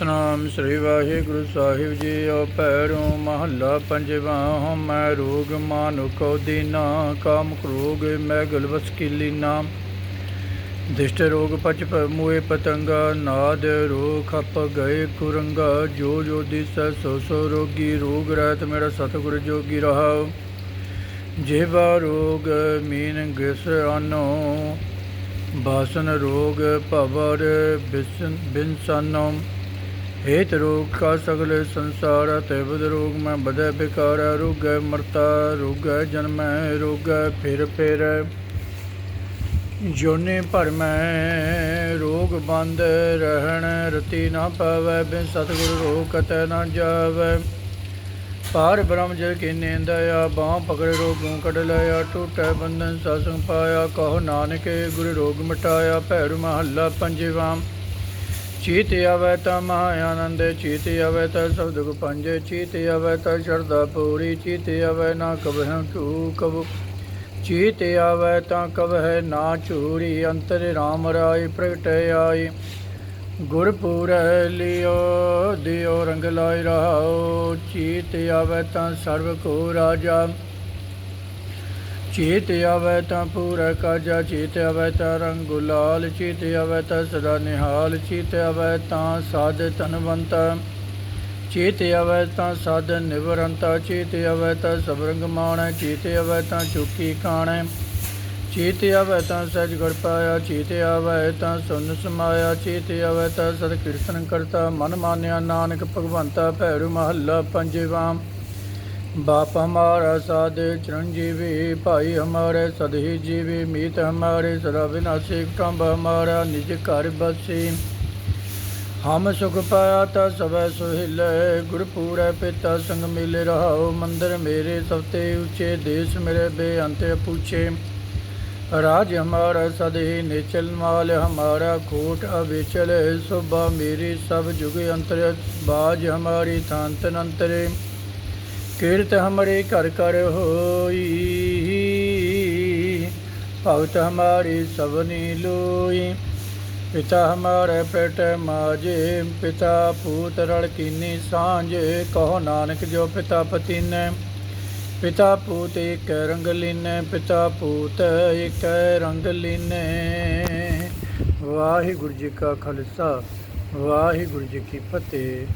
ਸਤਨਾਮ ਸ੍ਰੀ ਵਾਹਿਗੁਰੂ ਸਾਹਿਬ ਜੀ ਓ ਪੈਰੋਂ ਮਹੱਲਾ ਪੰਜਵਾਂ ਮੈਂ ਰੋਗ ਮਾਨੁਕੋ ਦੀਨਾ ਕਾਮ ਕਰੋਗ ਮੈਂ ਗਲਵਸ ਕੀਲੀਨਾ ਦਿਸ਼ਟ ਰੋਗ ਪਚ ਪ- ਮੂਏ ਪਤੰਗਾ, ਨਾਦ ਰੋਗ ਖਪ ਗਏ ਕੁਰੰਗਾ, ਜੋ ਜੋ ਦਿਸੈ ਸੋ ਸੋ ਰੋਗੀ ਰੋਗ ਰਹਿਤ ਮੇਰਾ ਸਤਿਗੁਰ ਜੋਗੀ ਰਹਾਉ। ਜਿਹਵਾ ਰੋਗ ਮੀਨ ਗਿਸ ਆਨੋ, ਬਾਸਨ ਰੋਗ ਭਵਰ ਬਿਸਨ ਬਿਨਸਨੋ। ਹੇਤ ਰੋਗ ਕਾ ਸਗਲੇ ਸੰਸਾਰ ਤੇ ਬਦ ਰੋਗ, ਮੈਂ ਬਦੈ ਬਿਕਾਰ ਰੋਗੈ ਮਰਤਾ, ਰੋਗੈ ਜਨਮੈ, ਰੋਗੈ ਫਿਰ ਫਿਰ। ਜੋਨੇ ਭਰ ਮੈਂ ਰੋਗ ਬੰਦ ਰਹਿਣ, ਰਤੀ ਨਾ ਪਾਵੈ, ਬਿਨ ਸਤਿਗੁਰ ਰੋਗ ਕਤੈ ਨਾ ਜਾਵੈ। ਪਾਰ ਬ੍ਰਹਮ ਜਲ ਕੇ ਨੇਂਦਇਆ ਬਾਹ ਪਕੜੇ ਰੋਗੋਂ ਕਢ ਲਿਆ, ਟੂਟੈ ਬੰਧਨ ਸਤਸੰਗ ਪਾਇਆ, ਕਹੋ ਨਾਨਕੇ ਗੁਰ ਰੋਗ ਮਿਟਾਇਆ, ਭੈਰੂ ਮਹੱਲਾ ਪੰਜਵਾਂ। ਚੀਤ ਆਵੈ ਤਾਂ ਮਹਾ ਆਨੰਦ ਚੀਤ ਆਵੈ ਤਾਂ ਸਬਦ ਗੁ ਪੰਜੇ, ਚੀਤ ਆਵੈ ਤਾਂ ਸ਼ਰਧਾ ਪੂਰੀ, ਚੀਤ ਆਵੈ ਨਾ ਕਬਹਿ ਝੂ ਕਬ। ਚੀਤ ਆਵੈ ਤਾਂ ਕਬਹਿ ਨਾ ਚੂਰੀ ਅੰਤਰ ਰਾਮ ਰਾਈ ਪ੍ਰਗਟ ਆਈ। ਗੁਰਪੂਰੈ ਲਿਓ, ਦਿਓ ਰੰਗ ਲਾਇ ਰਹਾਓ, ਚੀਤ ਆਵੈ ਤਾਂ ਸਰਬ ਕੋ ਰਾਜਾ। ਚੀਤ ਆਵੈ ਤਾਂ ਪੂਰਾ ਕਾਜਾ ਚੀਤ ਆਵੈ ਤਾਂ ਰੰਗ ਗੁਲਾਲ ਚੀਤ ਆਵੈ ਤਾਂ ਸਦਾ ਨਿਹਾਲ ਚੀਤ ਆਵੈ ਤਾਂ ਸਾਧ ਤਨਵੰਤਾ ਚੀਤ ਆਵੈ ਤਾਂ ਸਾਧ ਨਿਵਰੰਤਾ ਚੀਤ ਆਵੈ ਤਾਂ ਸਬਰੰਗ ਮਾਣੈ ਚੀਤ ਆਵੈ ਤਾਂ ਚੁਕੀ ਕਾਣੈ ਚੀਤ ਆਵੈ ਤਾਂ ਸਜ ਗੁਰ ਪਾਇਆ ਚੀਤ ਆਵੈ ਤਾਂ ਸੁਨ ਸਮਾਇਆ ਚੀਤ ਆਵੈ ਤਾਂ ਸਦ ਕੀਰਤਨ ਕਰਤਾ ਮਨ ਮਾਨਿਆ ਨਾਨਕ ਭਗਵੰਤਾ ਭੈਰੂ ਮਹੱਲਾ ਪੰਜਵਾਂ ਬਾਪ ਹਮਾਰਾ ਸਾਦੇ ਚਰਨ ਜੀਵੇ, ਭਾਈ ਹਮਾਰੇ ਸਦਹੀ ਜੀਵੇ, ਮੀਤ ਹਮਾਰੇ ਸਦਾ ਵਿਨਾਸ਼ੇ, ਕੰਬ ਹਮਾਰਾ ਨਿਜ ਘਰ ਬਸੀ। ਹਮ ਸੁਖ ਪਾਇਆ ਤਾ ਸਭੈ ਸੁਹਿਲੇ ਗੁਰ ਪਿਤਾ ਸੰਗ ਮਿਲ ਰਹਾਉ, ਮੰਦਰ ਮੇਰੇ ਸਭ ਤੇ ਉੱਚੇ, ਦੇਸ ਮੇਰੇ ਬੇਅੰਤ ਪੂਛੇ ਰਾਜ ਹਮਾਰਾ ਸਦਹੀ ਨਿਚਲ ਮਾਲ, ਹਮਾਰਾ ਕੋਟ ਅਵੇਚਲ, ਸੁਭਾ ਮੇਰੀ ਸਭ ਜੁਗ ਅੰਤਰ, ਬਾਜ ਹਮਾਰੀ ਥਾਂਤਨ ਅੰਤਰੇ ਕੀਰਤ ਹਮਰੇ ਘਰ ਕਰ ਹੋਈ। ਭਗਤ ਹਮਾਰੀ ਸਭਨੀ ਲੋਈ। ਪਿਤਾ ਹਮਾਰੇ ਪੇਟ ਮਾਜੇ ਪਿਤਾ ਪੂਤ ਰਲ ਕੀਨੀ ਸਾਂਝੇ। ਕਹੋ ਨਾਨਕ ਜੋ ਪਿਤਾ ਪਤੀਨੈ। ਪਿਤਾ ਪੂਤ ਇਕ ਰੰਗ ਲੀਨੈ। ਪਿਤਾ ਪੂਤ ਇਕ ਰੰਗ ਲੀਨੈ। ਵਾਹਿਗੁਰੂ ਜੀ ਕਾ ਖਾਲਸਾ। ਵਾਹਿਗੁਰੂ ਜੀ ਕੀ ਫਤਿਹ।